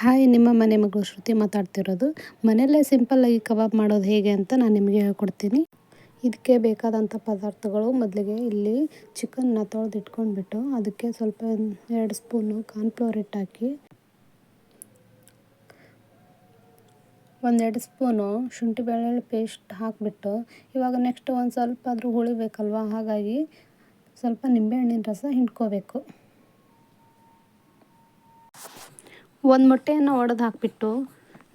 Hi, ನಿಮ್ಮ ಮನೆ ಮಗಳು ಶ್ರುತಿ ಮಾತಾಡ್ತಿರೋದು. ಮನೆಯಲ್ಲೇ ಸಿಂಪಲ್ಲಾಗಿ ಕಬಾಬ್ ಮಾಡೋದು ಹೇಗೆ ಅಂತ ನಾನು ನಿಮಗೆ ಹೇಳ್ಕೊಡ್ತೀನಿ. ಇದಕ್ಕೆ ಬೇಕಾದಂಥ ಪದಾರ್ಥಗಳು ಮೊದಲಿಗೆ ಇಲ್ಲಿ ಚಿಕನ್ನ ತೊಳೆದು ಇಟ್ಕೊಂಡ್ಬಿಟ್ಟು ಅದಕ್ಕೆ ಸ್ವಲ್ಪ ಎರಡು ಸ್ಪೂನು ಕಾರ್ನ್ಫ್ಲೋರ್ ಹಿಟ್ಟು ಹಾಕಿ ಒಂದೆರಡು ಸ್ಪೂನು ಶುಂಠಿ ಬೆಳ್ಳುಳ್ಳಿ ಪೇಸ್ಟ್ ಹಾಕಿಬಿಟ್ಟು ಇವಾಗ ನೆಕ್ಸ್ಟ್ ಒಂದು ಸ್ವಲ್ಪ ಆದರೂ ಹುಳಿ ಬೇಕಲ್ವ? ಹಾಗಾಗಿ ಸ್ವಲ್ಪ ನಿಂಬೆಹಣ್ಣಿನ ರಸ ಹಿಂಡ್ಕೋಬೇಕು. ಒಂದು ಮೊಟ್ಟೆಯನ್ನು ಒಡೆದು ಹಾಕಿಬಿಟ್ಟು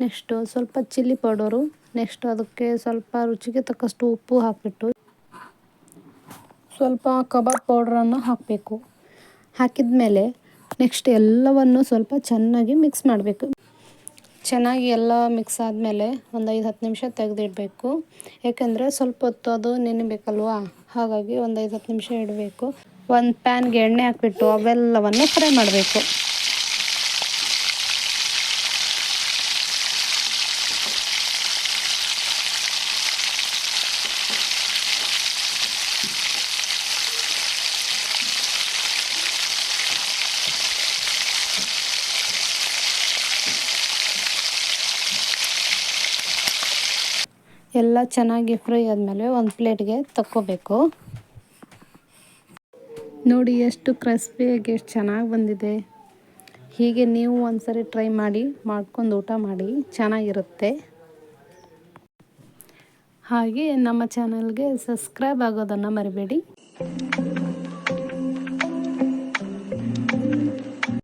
ನೆಕ್ಸ್ಟು ಸ್ವಲ್ಪ ಚಿಲ್ಲಿ ಪೌಡರು ನೆಕ್ಸ್ಟ್ ಅದಕ್ಕೆ ಸ್ವಲ್ಪ ರುಚಿಗೆ ತಕ್ಕಷ್ಟು ಉಪ್ಪು ಹಾಕಿಬಿಟ್ಟು ಸ್ವಲ್ಪ ಕಬಾಬ್ ಪೌಡ್ರನ್ನು ಹಾಕಬೇಕು. ಹಾಕಿದ ಮೇಲೆ ನೆಕ್ಸ್ಟ್ ಎಲ್ಲವನ್ನು ಸ್ವಲ್ಪ ಚೆನ್ನಾಗಿ ಮಿಕ್ಸ್ ಮಾಡಬೇಕು. ಚೆನ್ನಾಗಿ ಎಲ್ಲ ಮಿಕ್ಸ್ ಆದಮೇಲೆ ಒಂದು ಐದು ಹತ್ತು ನಿಮಿಷ ತೆಗೆದಿಡಬೇಕು. ಏಕೆಂದರೆ ಸ್ವಲ್ಪ ಹೊತ್ತು ಅದು ನೆನೆಬೇಕಲ್ವಾ? ಹಾಗಾಗಿ ಒಂದು ಐದು ಹತ್ತು ನಿಮಿಷ ಇಡಬೇಕು. ಒಂದು ಪ್ಯಾನ್ಗೆ ಎಣ್ಣೆ ಹಾಕಿಬಿಟ್ಟು ಅವೆಲ್ಲವನ್ನು ಫ್ರೈ ಮಾಡಬೇಕು. ಎಲ್ಲ ಚೆನ್ನಾಗಿ ಫ್ರೈ ಆದಮೇಲೆ ಒಂದು ಪ್ಲೇಟ್ಗೆ ತಕ್ಕೋಬೇಕು. ನೋಡಿ ಎಷ್ಟು ಕ್ರಿಸ್ಪಿಯಾಗಿ ಎಷ್ಟು ಚೆನ್ನಾಗಿ ಬಂದಿದೆ. ಹೀಗೆ ನೀವು ಒಂದ್ಸರಿ ಟ್ರೈ ಮಾಡಿ, ಮಾಡ್ಕೊಂಡು ಊಟ ಮಾಡಿ, ಚೆನ್ನಾಗಿರುತ್ತೆ. ಹಾಗೆ ನಮ್ಮ ಚಾನಲ್ಗೆ ಸಬ್ಸ್ಕ್ರೈಬ್ ಆಗೋದನ್ನು ಮರಿಬೇಡಿ.